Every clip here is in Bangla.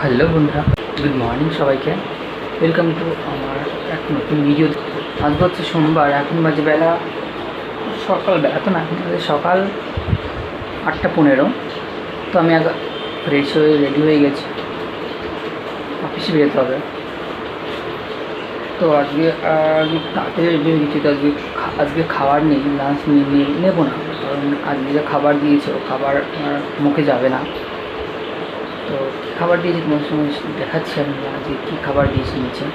হ্যালো বন্ধুরা, গুড মর্নিং সবাইকে। ওয়েলকাম টু আমার এক নতুন ভিডিও আজকে হচ্ছে সোমবার, এখন বাজে বেলা সকালবেলা তো না, এখন সকাল আটটা পনেরো। তো আমি আগে ফ্রেশ হয়ে রেডি হয়ে গেছি। অফিসে বেরোতে হবে। তো আজকে তাড়াতাড়ি রেডি হয়ে গেছি, তো আজকে আজকে খাবার নেই লাঞ্চ নিয়ে নেব না। কারণ আজকে যে খাবার দিয়েছে, ও খাবার আমার মুখে যাবে না। তো কী খাবার দিয়েছি, তোমার সঙ্গে দেখাচ্ছি আমি যে কী খাবার দিয়েছি নিচে।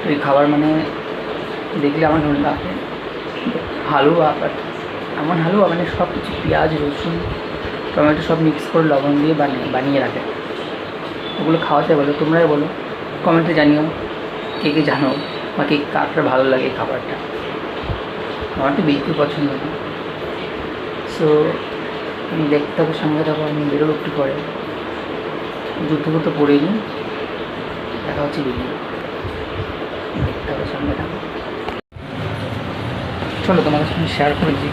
তো এই খাবার মানে দেখলে আমার মনে লাগে হালুয়া বাট এমন হালুয়া মানে সব কিছু পেঁয়াজ, রসুন, টমেটো সব মিক্স করে লবণ দিয়ে বানিয়ে বানিয়ে রাখে ওগুলো খাওয়াতে বলো, তোমরাই বলো। কমেন্টে জানিও, কে কে জানো বা কে কারটা ভালো লাগে এই খাবারটা। আমার তো বিলকুল পছন্দ না। সো আমি দেখতে থাকো সঙ্গে থাকো আমি বেরোবো একটু পরে। জুতো তো পরে নিই দেখা হচ্ছে ভিডিও চলো তোমাদের সঙ্গে শেয়ার করেছি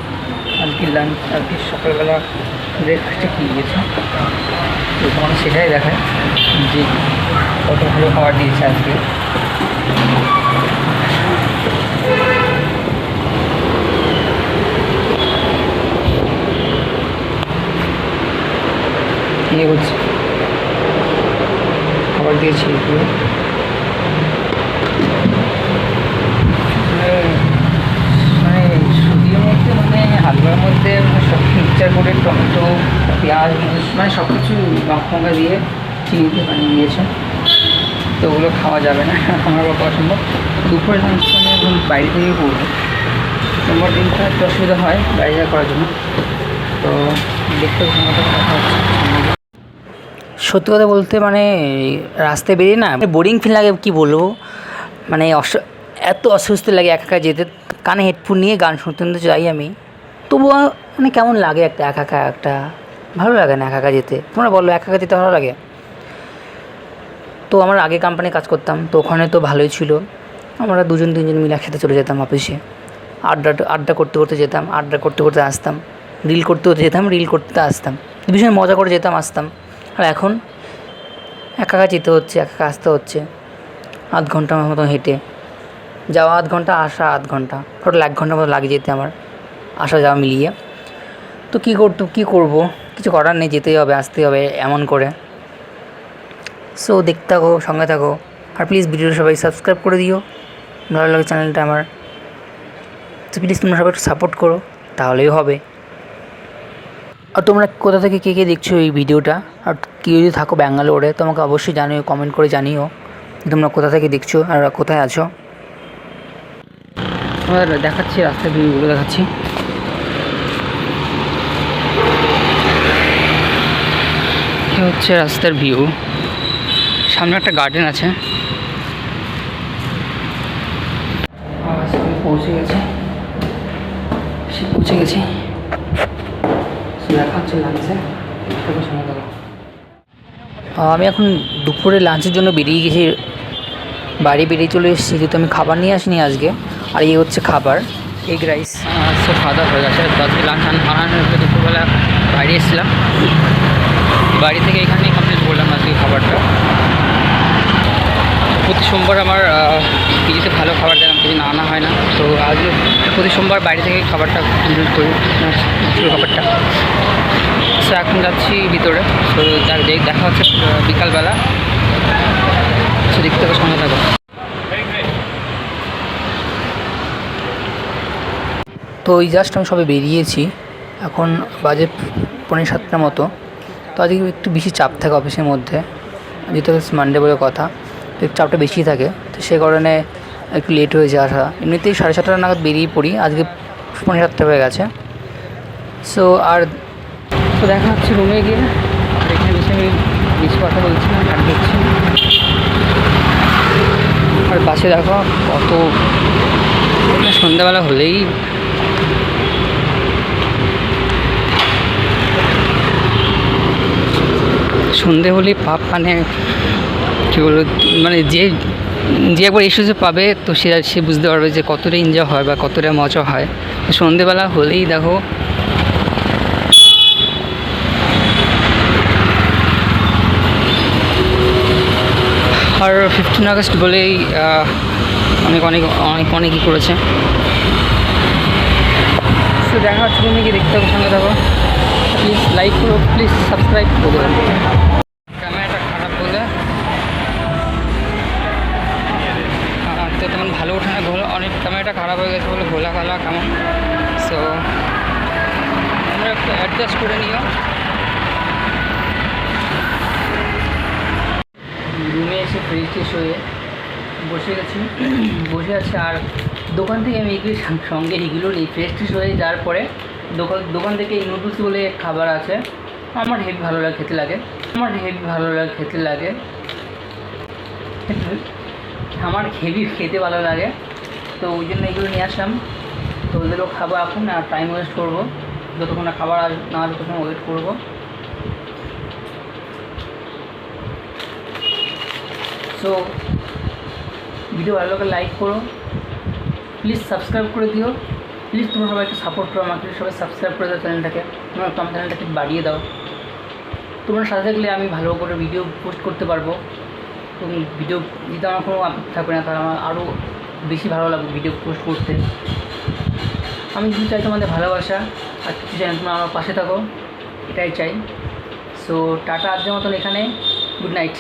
আজকে লাঞ্চ আজকে সকালবেলা ব্রেকফাস্টে কী দিয়েছে? তো তোমাকে সেটাই দেখায় যে কত ভালো খাবার দিয়েছে আজকে। এই হচ্ছে? খাবার দিয়েছি এগুলো। মানে মধ্যে মানে মধ্যে মানে সব করে টমেটো মানে সব কিছু দিয়ে চিনিতে বানিয়ে তো ওগুলো খাওয়া যাবে না বাবা অসম্ভব। দুপুরে লাঞ্চ মানে বাইরে থেকে দিনটা অসুবিধা হয় বাইরে করার জন্য। তো দেখতে সত্যি কথা বলতে মানে রাস্তায় বেরিয়ে না বোরিং ফিল লাগে কি বলব? মানে অস, এত অসুস্থ লাগে একা একা যেতে, কানে হেডফোন নিয়ে গান শুনতে শুনতে যাই আমি। তবুও মানে কেমন লাগে একটা একা একা একটা? ভালো লাগে না একা একা যেতে। তোমরা বলো, একা একা যেতে ভালো লাগে? তো আমার আগে কোম্পানি কাজ করতাম, তো ওখানে তো ভালোই ছিল। আমরা দুজন তিনজন মিলে একসাথে চলে যেতাম অফিসে আড্ডা আড্ডা করতে করতে যেতাম, আড্ডা করতে করতে আসতাম। রিল করতে করতে যেতাম রিল করতে আসতাম। ভীষণ মজা করে যেতাম, আসতাম। আর এখন একা একা যেতে হচ্ছে, একা আসতে হচ্ছে। আধ ঘণ্টার মতো হেঁটে। যাওয়া আধ ঘণ্টা, আসা আধ ঘণ্টা। টোটাল এক ঘণ্টার মতো লাগে যেতে আমার, আসা যাওয়া মিলিয়ে। তো কী করতো, কী করব? কিছু করার নেই, যেতেই হবে, আসতেই হবে এমন করে। সো দেখতে থাকো, সঙ্গে থাকো। আর প্লিজ ভিডিওটা সবাই সাবস্ক্রাইব করে দিও। ভালো লাগে চ্যানেলটা আমার। তো প্লিজ তোমরা সবাই একটু সাপোর্ট করো, তাহলেই হবে। আর তোমরা কোথা থেকে কে কে দেখছ এই ভিডিওটা আর কেউ যদি থাকো ব্যাঙ্গালোরে, তোমাকে অবশ্যই জানিও কমেন্ট করে জানিও তোমরা কোথা থেকে দেখছ আর কোথায় আছো। তোমাদের দেখাচ্ছি রাস্তার ভিউগুলো, দেখাচ্ছি। হচ্ছে রাস্তার ভিউ। সামনে একটা গার্ডেন আছে। পৌঁছে গেছি। সে পৌঁছে গেছি। দেখা হচ্ছে দেখো আমি এখন দুপুরে লাঞ্চের জন্য বেরিয়ে গেছি। বাড়ি বেরিয়ে চলে এসেছি, যেহেতু আমি খাবার নিয়ে আসিনি আজকে, আর এই হচ্ছে খাবার। এগ রাইস সব খাওয়া হয়ে গেছে। আজকে লাঞ্চ আনানোর পরে দুপুরবেলা বাইরে এসেছিলাম। বাড়ি থেকে এখানেই কমপ্লিট করলাম আজকে খাবারটা। প্রতি সোমবার আমার পিজিতে ভালো খাবার দেয় কিছু না আনা হয় না। তো আজকে প্রতি সোমবার বাইরে থেকে খাবারটা কমপ্লিট করি খাবারটা। সো এখন যাচ্ছি ভিতরে। তো যাক, দেখ হচ্ছে বিকালবেলা। সো দেখতে থাকো, সঙ্গে থাকো। তো এই জাস্ট আমি সবে বেরিয়েছি। এখন বাজে পনেরো সাতটার মতো। তো আজকে একটু বেশি চাপ থাকে অফিসের মধ্যে। যেহেতু মানডে বলে কথা, তো একটু চাপটা বেশি থাকে। তো সে কারণে একটু লেট হয়েছে আসা। এমনিতেই সাড়ে সাতটা নাগাদ বেরিয়ে পড়ি। আজকে পনেরো সাতটা হয়ে গেছে। সো আর তো দেখা হচ্ছে রুমে গিয়ে। আর এখানে বেশি আমি বেশি কথা বলছি না দেখছি আর পাশে দেখো কত সন্ধ্যাবেলা হলেই সন্ধে হলেই পাপ মানে কী বলব মানে যে যে একবার ইস্যুসে পাবে, তো সে সে বুঝতে পারবে যে কতটা এনজয় হয় বা কতটা মজা হয়। সন্ধেবেলা হলেই দেখো আর ফিফটিন আগস্ট বলেই অনেক অনেক অনেক অনেকই করেছে। তো দেখা হচ্ছে তুমি কি দেখতে হবে সঙ্গে থাকো। প্লিজ লাইক করো প্লিজ সাবস্ক্রাইব করে। ক্যামেরাটা খারাপ বলে। তো তেমন ভালো ওঠে না, ঘোলা, অনেক ক্যামেরাটা খারাপ হয়ে গেছে বলে ঘোলা কালা কেমন। সো তোমরা একটু অ্যাডজাস্ট করে নিও। ফ্রেশ হয়ে বসে গেছি বসে আছি আর দোকান থেকে আমি এগুলি সঙ্গে এগুলো নিই। ফ্রেশ ট্রেশ হয়ে যাওয়ার পরে দোকান দোকান থেকে এই নুডলস বলে খাবার আছে। আমার হেভি ভালো লাগে, খেতে লাগে। আমার হেভি ভালো লাগে, খেতে লাগে। আমার হেভি খেতে ভালো লাগে। তো ওই জন্য এগুলো নিয়ে আসলাম। তো ওইগুলো খাব এখন আর টাইম ওয়েস্ট করব। যতক্ষণ না খাবার আস না ততক্ষণ ওয়েট করব। সো ভিডিও ভালো লাগলে লাইক করো। প্লিজ সাবস্ক্রাইব করে দিও। প্লিজ তোমরা সবাই একটু সাপোর্ট করো আমাকে। সবাই সাবস্ক্রাইব করে দাও চ্যানেলটাকে তোমরা একটু আমার চ্যানেলটাকে বাড়িয়ে দাও। তোমরা সাথে থাকলে আমি ভালো করে ভিডিও পোস্ট করতে পারব। এবং ভিডিও যদি আমার কোনো থাকবে না, তাহলে আমার আরও বেশি ভালো লাগবে ভিডিও পোস্ট করতে। আমি যদি চাই তোমাদের ভালোবাসা। আর কিছু চাই তোমরা আমার পাশে থাকো। এটাই চাই। সো টাটা আজকের মতন এখানে। Good night